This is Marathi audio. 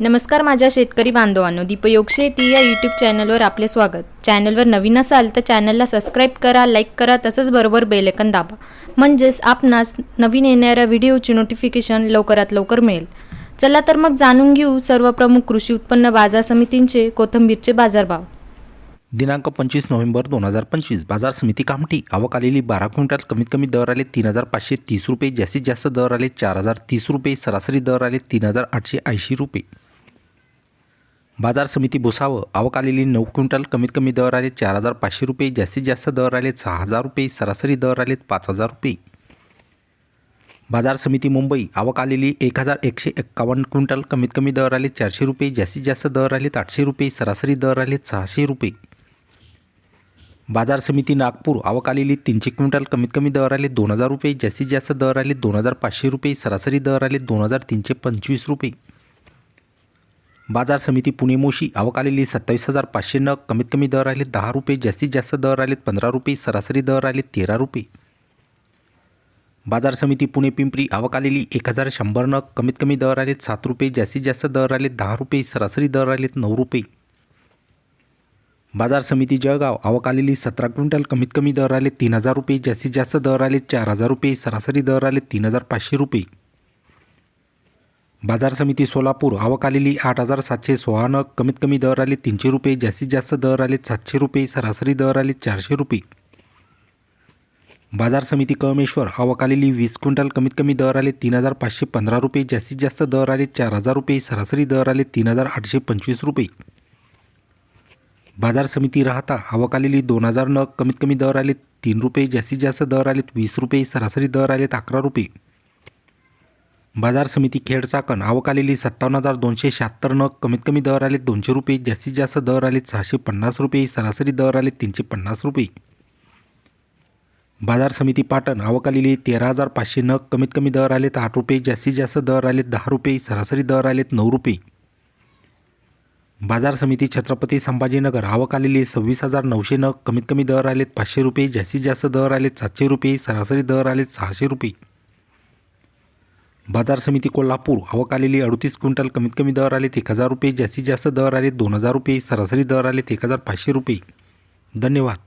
नमस्कार माझ्या शेतकरी बांधवांनो दीपयोग शेती या यूट्यूब चॅनलवर आपले स्वागत. चॅनलवर नवीन असाल तर चॅनलला सबस्क्राईब करा लाईक करा तसंच बरोबर बेलेकन दाबा. म्हणजेच आपणास नवीन येणाऱ्या व्हिडिओची नोटिफिकेशन लवकरात लवकर मिळेल. चला तर मग जाणून घेऊ सर्व प्रमुख कृषी उत्पन्न बाजार समितींचे कोथंबीरचे बाजारभाव. दिनांक पंचवीस नोव्हेंबर दोन हजार पंचवीस बाजार समिती कामठी. आवक आलेली बारा क्विंटल कमीत कमी दर आले तीन हजार पाचशे तीस रुपये जास्तीत जास्त दर आले चार हजार तीस रुपये सरासरी दर आले तीन हजार आठशे ऐंशी रुपये. बाजार समिती बोसावं आवक आलेली नऊ क्विंटल कमीत कमी दर आले चार हजार पाचशे रुपये. जास्तीत जास्त दर आले सहा हजार रुपये. सरासरी दर आले पाच हजार रुपये. बाजार समिती मुंबई. आवक आलेली एक हजार एकशे एक्कावन्न क्विंटल कमीत कमी दर आले चारशे रुपये. जास्तीत जास्त दर आले आठशे रुपये. सरासरी दर आले सहाशे रुपये. बाजार समिती नागपूर. आवक आलेली तीनशे क्विंटल कमीत कमी दर आले दोन हजार रुपये. जास्तीत जास्त दर आले दोन हजार पाचशे रुपये. सरासरी दर आले दोन हजार तीनशे पंचवीस रुपये. बाजार समिती पुणे मोशी आवक आलेली सत्तावीस हजार पाचशे नग कमीत कमी दर आले दहा रुपये जास्तीत जास्त दर आलेत पंधरा रुपये सरासरी दर आले तेरा रुपये. बाजार समिती पुणे पिंपरी आवक आलेली एक हजार शंभर नग कमीत कमी दर आलेत सात रुपये जास्तीत जास्त दर आले दहा रुपये सरासरी दर आलेत नऊ रुपये. बाजार समिती जळगाव आवक आलेली सतरा क्विंटल कमीत कमी दर आले तीन हजार रुपये जास्तीत जास्त दर आले चार हजार रुपये सरासरी दर आले तीन हजार पाचशे रुपये. बाजार समिती सोलापूर आवक आलेली आठ हजार सातशे सोळा नग कमीत कमी दर आले तीनशे रुपये जास्तीत जास्त दर आले सातशे रुपये सरासरी दर आले चारशे रुपये. बाजार समिती कळमेश्वर आवक आलेली वीस क्विंटल कमीत कमी दर आले तीन हजार पाचशे पंधरा रुपये जास्तीत जास्त दर आले चार हजार रुपये सरासरी दर आले तीन हजार आठशे पंचवीस रुपये. बाजार समिती राहता आवक आलेली दोन हजार नग कमीत कमी दर आले तीन रुपये जास्तीत जास्त दर आलेत वीस रुपये सरासरी दर आलेत अकरा रुपये. बाजार समिती खेड चाकण आवकलेली सत्तावन्न हजार दोनशे शहात्तर नग कमीत कमी दर आले दोनशे रुपये जास्तीत जास्त दर आले सहाशे पन्नास रुपये सरासरी दर आले तीनशे पन्नास रुपये. बाजार समिती पाटण आवकालेली तेरा हजार पाचशे नग कमीत कमी दर आलेत आठ रुपये जास्तीत जास्त दर आलेत दहा रुपये सरासरी दर आलेत नऊ रुपये. बाजार समिती छत्रपती संभाजीनगर आवक आलेली सव्वीस हजार नऊशे नग कमीत कमी दर आलेत पाचशे रुपये जास्तीत जास्त दर आलेत सातशे रुपये सरासरी दर आलेत सहाशे रुपये. बाजार समिती कोल्हापूर आवक आलेली अडतीस क्विंटल कमीत कमी दर आलेत एक हजार रुपये जास्तीत जास्त दर आले दोन हजार रुपये सरासरी दर आलेत एक हजार पाचशे रुपये. धन्यवाद.